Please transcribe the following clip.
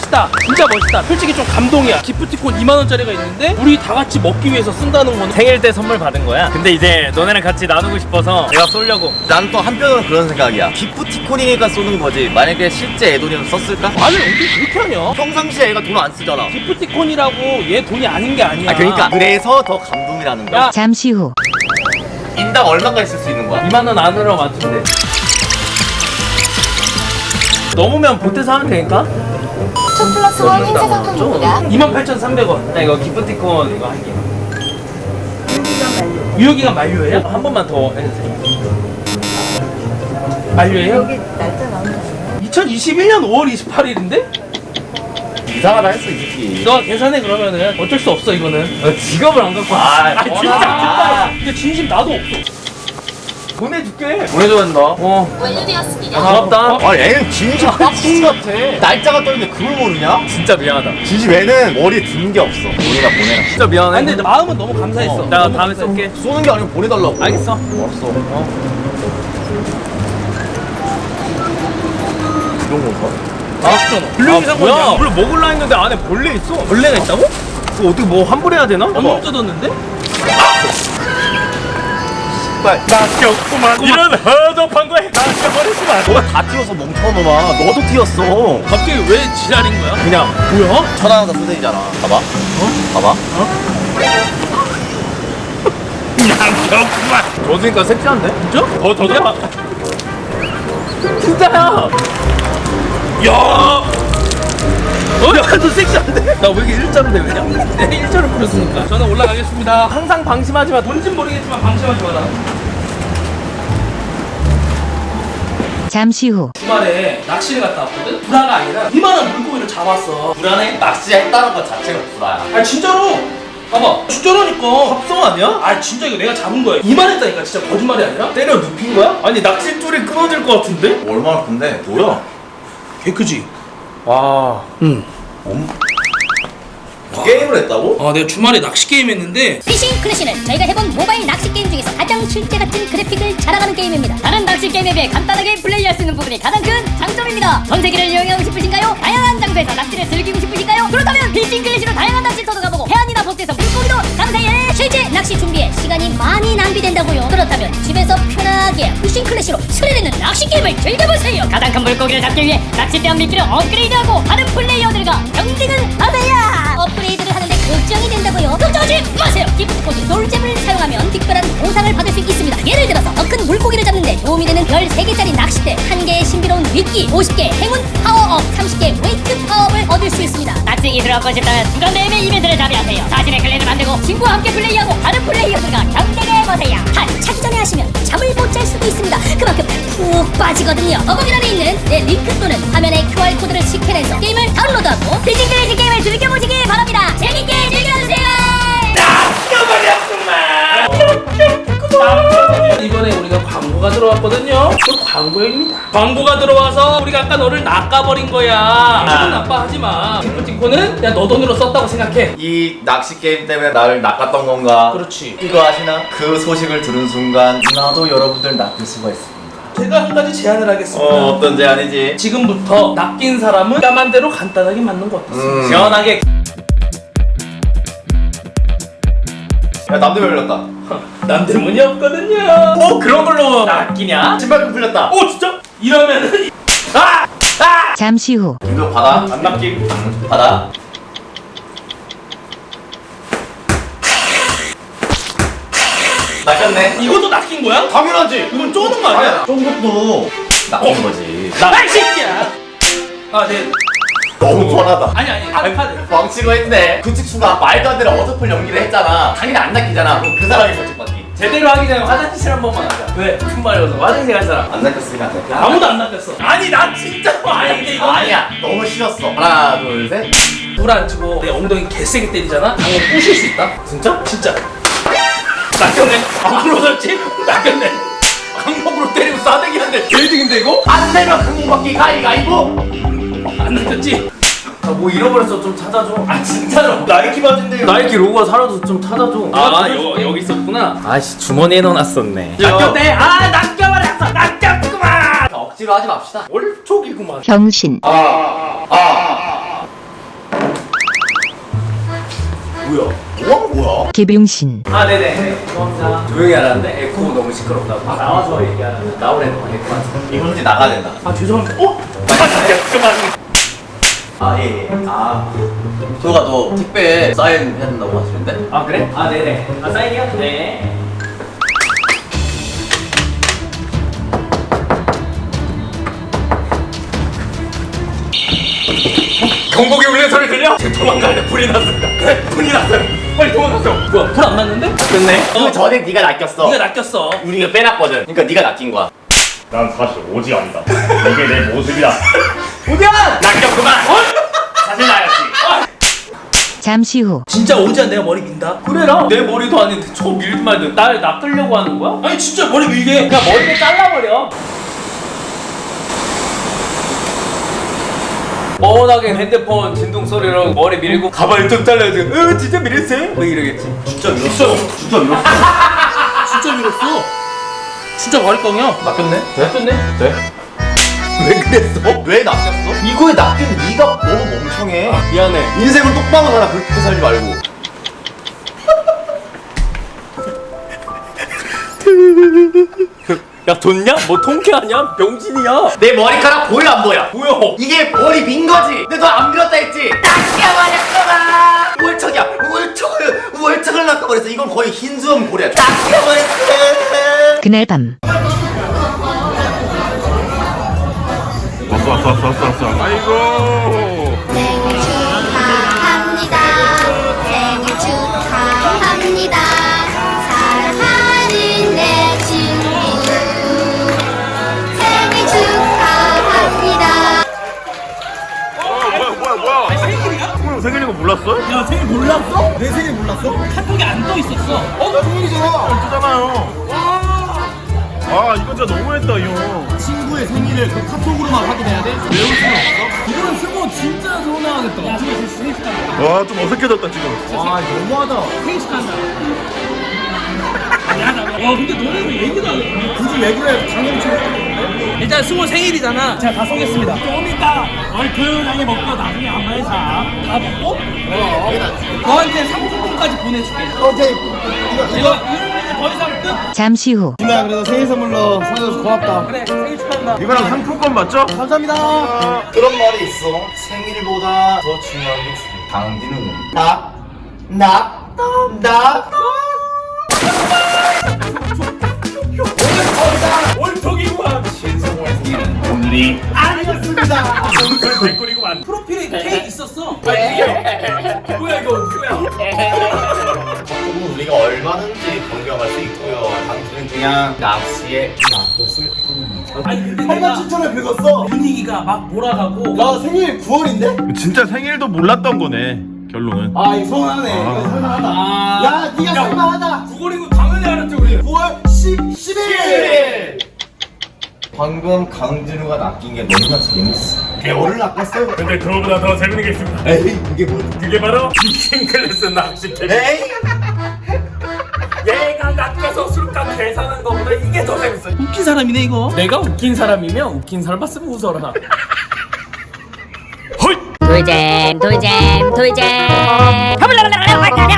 멋있다. 진짜 멋있다. 솔직히 좀 감동이야. 기프티콘 2만 원짜리가 있는데 우리 다 같이 먹기 위해서 쓴다는 거는 생일 때 선물 받은 거야. 근데 이제 너네랑 같이 나누고 싶어서 내가 쏠려고. 난 또 한편으로 그런 생각이야. 기프티콘이니까 쏘는 거지. 만약에 실제 애 돈이면 썼을까? 아니 어떻게 그렇게 하냐? 평상시에 애가 돈 안 쓰잖아. 기프티콘이라고 얘 돈이 아닌 게 아니야. 아 그러니까 그래서 더 감동이라는 거야. 야. 잠시 후 인당 얼마까지 쓸수 있는 거야? 2만 원 안으로 맞춘대. 넘으면 보태서 하면 되니까? 총 플러스 원 행사 상품입니다. 28,300원. 나 이거 기프티콘 이거 할게. 유효기간 만료예요? 한 번만 더 해주세요. 만료예요? 여기 날짜 나오잖아요. 2021년 5월 28일인데? 이상하다 했어 이 새끼. 너가 계산해 그러면은 어쩔 수 없어 이거는. 너 직업을 안 갖고 왔어. 아, 진짜 진짜. 근데 진심 나도 없어. 보내줄게. 보내줘야 된다. 어. 완료되었습니다. 고맙다. 아 얘는 진심 빡친 같아. 날짜가 떠있는데 그걸 모르냐? 진짜 미안하다. 진심 애는 머리에 든게 없어. 보내라 보내라. 진짜 미안해. 아니 근데 마음은 너무 감사했어. 나 너무 다음에. 쏠게. 쏘는 게 아니고 보내달라고. 알겠어. 알았어. 어. 이런 건가? 아 진짜. 불륜이 아, 뭐야? 상관이야. 먹을라 했는데 안에 벌레 있어. 벌레가 있다고? 그거 어떻게 뭐 환불해야 되나? 너무 뜯었는데? 빨리. 낚였구만. 이런 허접한 거에 낚여버리지만. 너가 다 튀었어 멍청놈아. 너도 튀었어. 갑자기 왜 지랄인 거야? 그냥 뭐야? 천하장사 소세지잖아. 봐봐. 어? 봐봐. 낚였구만. 젖으니까 섹시한데? 진짜? 더 젖어? 진짜야. 야! 어? 야, 너 섹시한데? 나 왜 이렇게 일자로 되느냐? 내 일자로 풀었으니까. 저는 올라가겠습니다. 항상 방심하지 마. 뭔진 모르겠지만 방심하지 마라. 잠시 후 주말에 낚시를 갔다 왔거든? 불화가 아니라 이만한 물고기를 잡았어. 불안해? 낚시했다는 것 자체가 불안야. 아 진짜로. 봐봐. 진짜라니까. 합성 아니야? 아 진짜 이거 내가 잡은 거야. 이만했다니까 진짜 거짓말이 아니라. 때려 눕힌 거야? 아니 낚싯줄이 끊어질 것 같은데? 얼마나 큰데? 뭐야? 개 크지? 와. 응. 게임을 했다고? 아 내가 주말에 낚시 게임 했는데 피싱 클래시는 저희가 해본 모바일 낚시 게임 중에서 가장 실제 같은 그래픽을 자랑하는 게임입니다. 다른 낚시 게임에 비해 간단하게 플레이할 수 있는 부분이 가장 큰 장점입니다. 전 세계를 여행하고 싶으신가요? 다양한 장소에서 낚시를 즐기고 싶으신가요? 그렇다면 피싱 클래시로 다양한 낚시터도 가보고 낚시 준비에 시간이 많이 낭비된다고요. 그렇다면 집에서 편하게 피싱 클래시로 스릴있는 낚시 게임을 즐겨보세요. 가장 큰 물고기를 잡기 위해 낚싯대와 미끼를 업그레이드하고 다른 플레이어들과 경쟁을 하세요. 업그레이드를 하는데 걱정이 된다고요? 걱정하지 마세요. 기프트 코드 놀잼을 사용하면 특별한 보상을 받을 수 있습니다. 예를 들어서 더 큰 물고기를 잡는데 도움이 되는 별 3개짜리 낚싯대, 1개의 신비로운 미끼, 50개 행운 파워업, 30개 웨이트 파워업을 얻을 수 있습니다. 얻고 싶다면 두가 매매 이벤트를 참여하세요. 자신의 클랜을 만들고 친구와 함께 플레이하고 다른 플레이어들과 경쟁해보세요. 단 차기 전에 하시면 잠을 못 잘 수도 있습니다. 그만큼 푹 빠지거든요. 더보기란에 있는 내 링크 또는 화면의 QR코드를 스캔해서 게임을 다운로드하고 피싱크레이지 게임을 즐겨보시기 바랍니다. 재밌 들어왔거든요. 그 광고입니다. 광고가 들어와서 우리가 아까 너를 낚아버린 거야. 기분 나빠하지 마. 기프티콘은 그냥 너 돈으로 썼다고 생각해. 이 낚시 게임 때문에 나를 낚았던 건가? 그렇지. 이거 아시나? 그 소식을 들은 순간 나도 여러분들 낚을 수가 있습니다. 제가 한 가지 제안을 하겠습니다. 어 어떤 제안이지? 지금부터 낚인 사람은 까만 대로 간단하게 맞는 거 어떻습니까? 음. 시원하게. 야 남들 열렸다. 남대문이 없거든요. 뭐 그런 걸로 낚이냐? 신발끈 풀렸다. 오 진짜? 이러면은 이- 잠시 후 이거 받아. 안 낚임. 응, 받아. 낚였네. 이것도 낚인 거야? 당연하지. 이건 쪼는 거 아니야? 쫀 것도 낚인 거지. 나 새끼야. 아 네. 너무 뻔하다. 아니 아니 카드 카드. 멍치고 했네. 그 직수가 말도 안 되는 어설픈 연기를 했잖아. 당연히 안 낚이잖아. 그럼 그 사람이 벌칙받기. 제대로 하기 전에 화장실 한 번만 하자. 왜? 무슨 말이어서 화장실 갈 사람. 안 낚였으니까 안 낚여. 아무도 안 낚였어. 아니 나 진짜 아닌데 이거 아니야. 너무 싫었어. 하나, 둘, 셋. 불안 치고 내 엉덩이 개세게 때리잖아. 방금 부실 수 있다. 진짜? 진짜. 낚였네. 안 부러졌지? 낚였네. 강목으로 때리고 싸대기 한대. 빌딩인데 이거? 안 내면 강목받기 가위가위보. 안 낚였지? 뭐 잃어버렸어 좀 찾아줘. 아 진짜로. 나이키 바지인데. 나이키 로고가 사라져서 좀 찾아줘. 아, 여, 여기 있었구나. 아씨 주머니에 넣어놨었네. 낚였대. 아 낚여버렸어. 낚였구만. 억지로 하지 맙시다. 얼촉이구만. 병신 아, 아, 뭐야? 뭐야 뭐야? 개병신 아 네네 죄송합니다 조용히 하라는데 에코 너무 시끄럽다고 아, 나와서 얘기하는데 나오래 너 에코 하지 이건 이제 나가야 된다. 아 죄송합니다 어? 아 예. 예. 아. 소가 너 택배 사인 해야 된다고 하시는데? 아 그래? 아 네네 아 사인이요? 네 경복이 울리는 소리 들려? 도망가는데 불이 났습니다. 네, 불이 났어요. 빨리 도망가세요. 뭐야 불 안 났는데? 됐네 그 전에 네가 낚였어. 네가 낚였어 우리가 빼놨거든. 그러니까 네가 낚인 거야. 난 사실 오지 아니다. 이게 내 모습이다. 우변! 낚였구만. 사실 나였지. 잠시 후 진짜 오지야 내가 머리 민다 그래라 내 머리도 아닌데 저 밀지 말고 날 낚으려고 하는 거야? 아니 진짜 머리 밀게 그냥 머리를 잘라버려 뻔하게 핸드폰 진동 소리로 머리 밀고 가발 좀 잘라야 돼. 으 진짜 밀었어요? 뭐 이러겠지. 진짜 밀었어. 진짜 밀었어. 진짜 밀었어 진짜 머리깡이야 낚였네? 돼? 낚였네 돼? 왜 그랬어? 왜 낚였어? 이거에 낚인 네가 너무 멍청해. 미안해. 인생을 똑바로 살아. 그렇게 살지 말고. 야 좋냐? 뭐 통쾌하냐? 병신이야. 내 머리카락 보여 안 보여? 보여. 이게 머리 민 거지. 근데 너안 밀었다 했지? 낚여 버렸구만. 우월척이야. 우월척을 우월척을 낚아버렸어. 이건 거의 흰수염 고래야. 낚여 버렸어. 그날 밤 왔어 왔어 왔어 왔어 왔어. 아이 너무했다 이 형. 친구의 생일을 그 카톡으로만 확인해야 돼? 외울 수는 없어? 이거는 쓰고 진짜 서운하겠다 야 지금 생일 축하한다 와 좀 어색해졌다 지금. 와 너무하다 생일 축하한다 미안하다 와 근데 너네 왜 얘기도 안 해? 굳이 왜 그래 축하해 일단 승호 생일이잖아 제가 다 쏘겠습니다 좀 이따 얼큰하게 먹고 나중에 한 마리 사. 다 먹고? 어 너한테 상품권까지 보내줄게 오케이 이거 이거 더 이상 끝. 잠시 후. 그래 생일 축하한다. 이거랑 상품권 맞죠? 감사합니다. 그런 말이 있어. 생일보다 더 중요한 게 중요해. 당디는 나, 나, 나. only. 프로필에 케이크 있었어. 뭐야 이거? 뭐야? 우리가 얼마든지 변경할 수 있고요. 당신은 그냥 낚시에 아니 근데 내가 추천을 긁었어 분위기가 막 몰아가고 나 생일 9월인데? 진짜 생일도 몰랐던 거네. 결론은. 아 이거 서운하네 이거 설마하다 아. 야 니가 설마하다 9월이고 당연히 알았지 우리 9월 10, 11일 방금 강진우가 낚인 게 너무나 재밌어. 개월을 낚았어. 근데 그거보다 더 재밌는 게 있습니다. 에이 그게 뭐? 그게 바로 킹클래스 낚시 캠. 에이 술값 계산한 거보다 이게 더 재밌어. 웃긴 사람이네 이거 내가 웃긴 사람이면 웃긴 사람 봤으면 웃어라. 돌잼 돌잼 돌잼